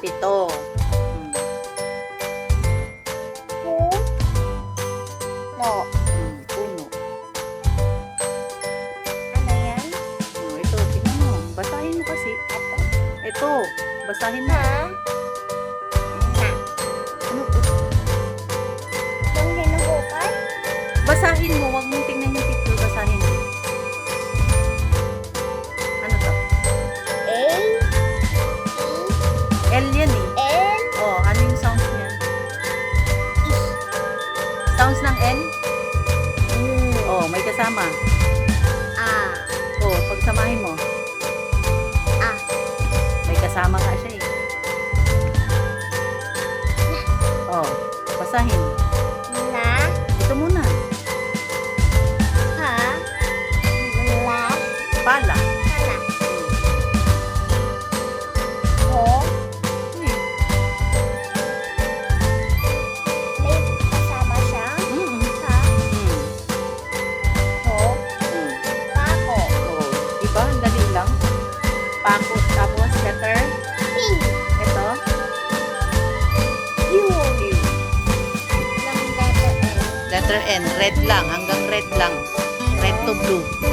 pito. Hmm. Puno. Hmm, puno. Ano yan? Hmm, ito, tingnan mo. Basahin mo kasi. Ito. Ito. Basahin mo. Ha? Ano po? Basahin mo, wag mong tingnan counts ng N? Mm. Oh, may kasama. Ah. Oh, pagsamahin mo. Ah. May kasama nga siya eh. Oh, basahin. letter N. Red lang, hanggang red lang. Red to blue.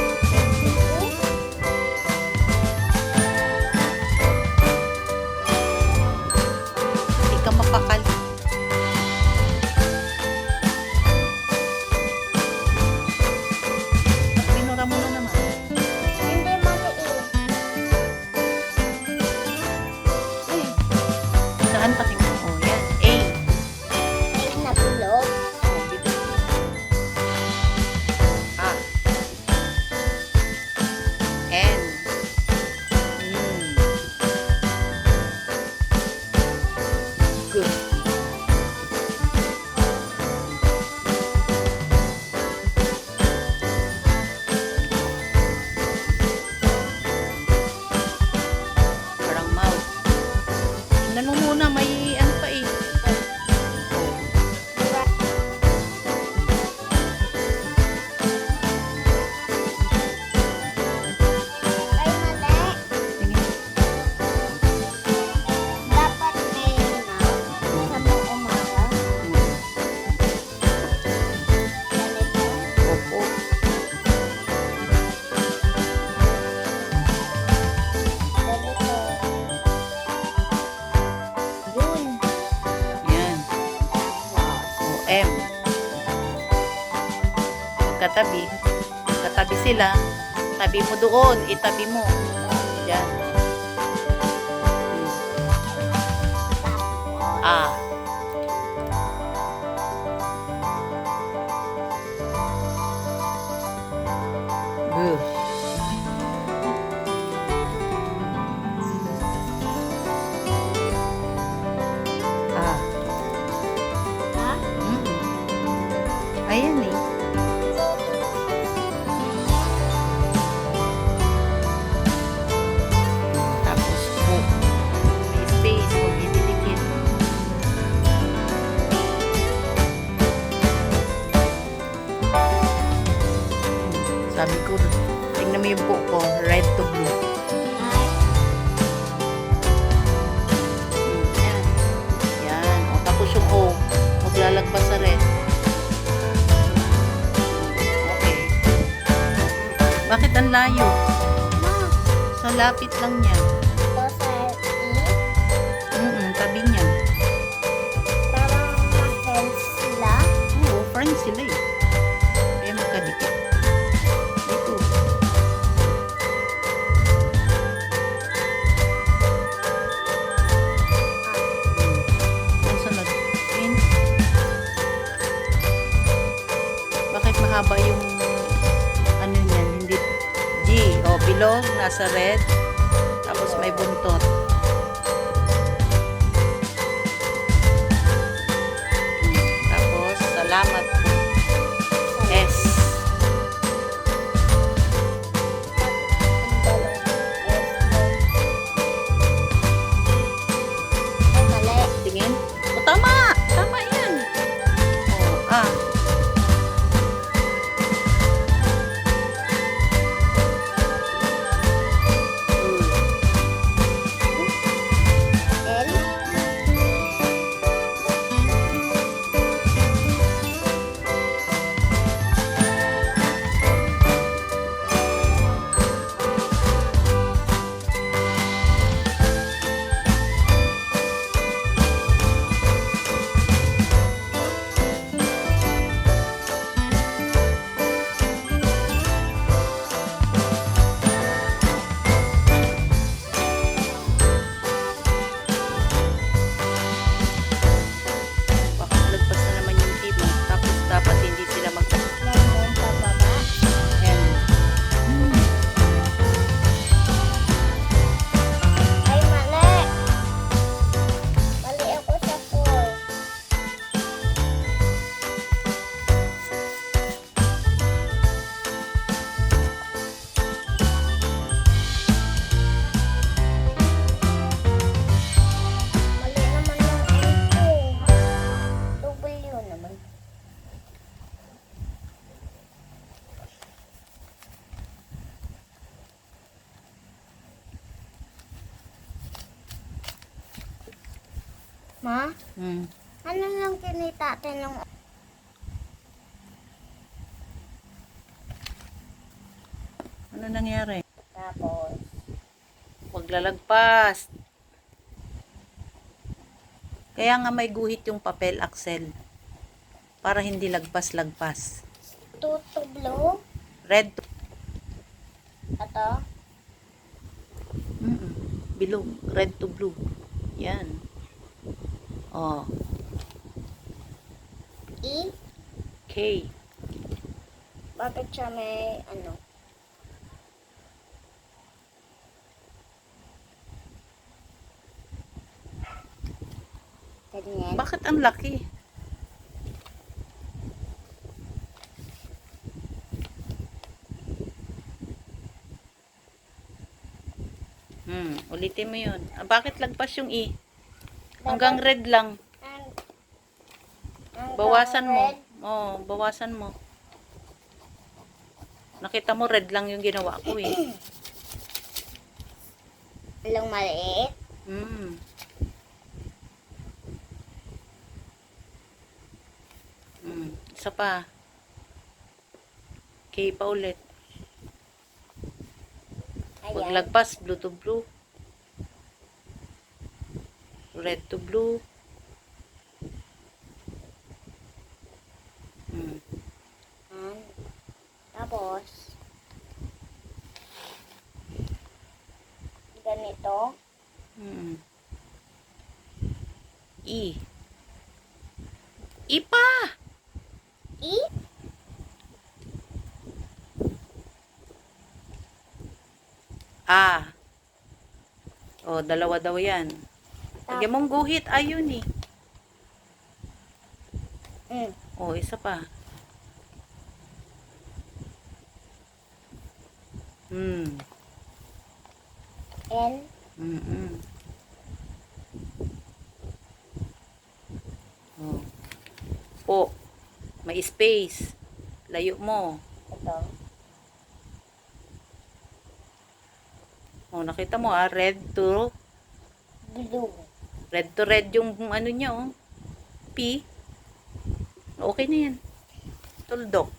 magkatabi. Magkatabi sila. Tabi mo doon, itabi mo. Yan. Ah. Ugh. Ang layo. Sa lapit lang niya. Mm -mm, tabi niya. Oo, friends sila eh. Kaya magkadikit. Dito. Ah. Ang sunod. Bakit mahaba yung bilog, nasa red. Tapos may buntot. Ma, Hmm. ano yung kinita nung Ano nangyari? tapos? Huwag lalagpas. Kaya nga may guhit yung papel, Axel. Para hindi lagpas-lagpas. Tuto blue? Red to... Ito? Mm Below. Red to blue. Yan. Oh. E? K. Bakit siya may ano? Ganyan. Bakit ang laki? Hmm, ulitin mo yun. Ah, bakit lagpas yung E? Hanggang red lang. Ang- ang Bawasan mo. Oo, bawasan mo. Nakita mo red lang yung ginawa ko eh. Lang maliit. Hmm. Hmm, isa pa. K pa ulit. Huwag lagpas, blue to blue. Red to blue. Hmm. Ayan. Tapos, ganito. Hmm. E. E pa! E? A. O, dalawa daw yan. Lagyan mong guhit. Ayun eh. Mm. O, isa pa. Hmm. N. Mm-mm. Oh. Po. May space. Layo mo. Ito. Oh, nakita mo ah, red to Blue. Red to red yung ano niya oh. P. Okay na yan. Tuldok.